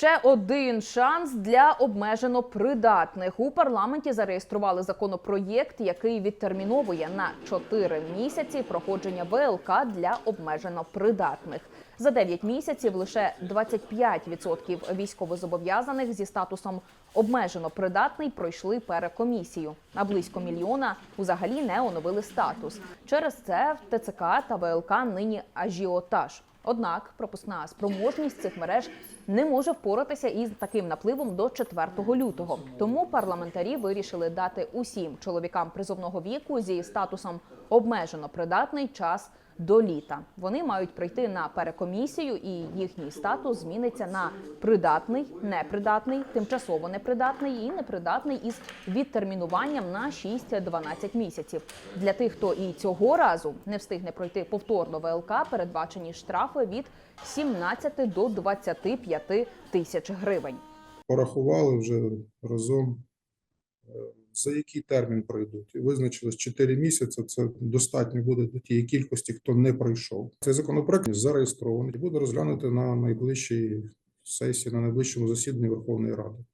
Ще один шанс для обмежено придатних. У парламенті зареєстрували законопроєкт, який відтерміновує на 4 місяці проходження ВЛК для обмежено придатних. За 9 місяців лише 25% військовозобов'язаних зі статусом обмежено придатний пройшли перекомісію. А близько мільйона взагалі не оновили статус. Через це в ТЦК та ВЛК нині ажіотаж. Однак пропускна спроможність цих мереж не може впоратися із таким напливом до 4 лютого. Тому парламентарі вирішили дати усім чоловікам призовного віку зі статусом обмежено придатний час до літа. Вони мають прийти на перекомісію, і їхній статус зміниться на придатний, непридатний, тимчасово непридатний і непридатний із відтермінуванням на 6-12 місяців. Для тих, хто і цього разу не встигне пройти повторно ВЛК, передбачені штрафи від 17 до 25 тисяч гривень. порахували вже разом, е, за який термін пройдуть. Визначилось 4 місяці. Це достатньо буде до тієї кількості, хто не пройшов. Цей законопроект зареєстрований і буде розглянути на найближчій сесії, на найближчому засіданні Верховної Ради.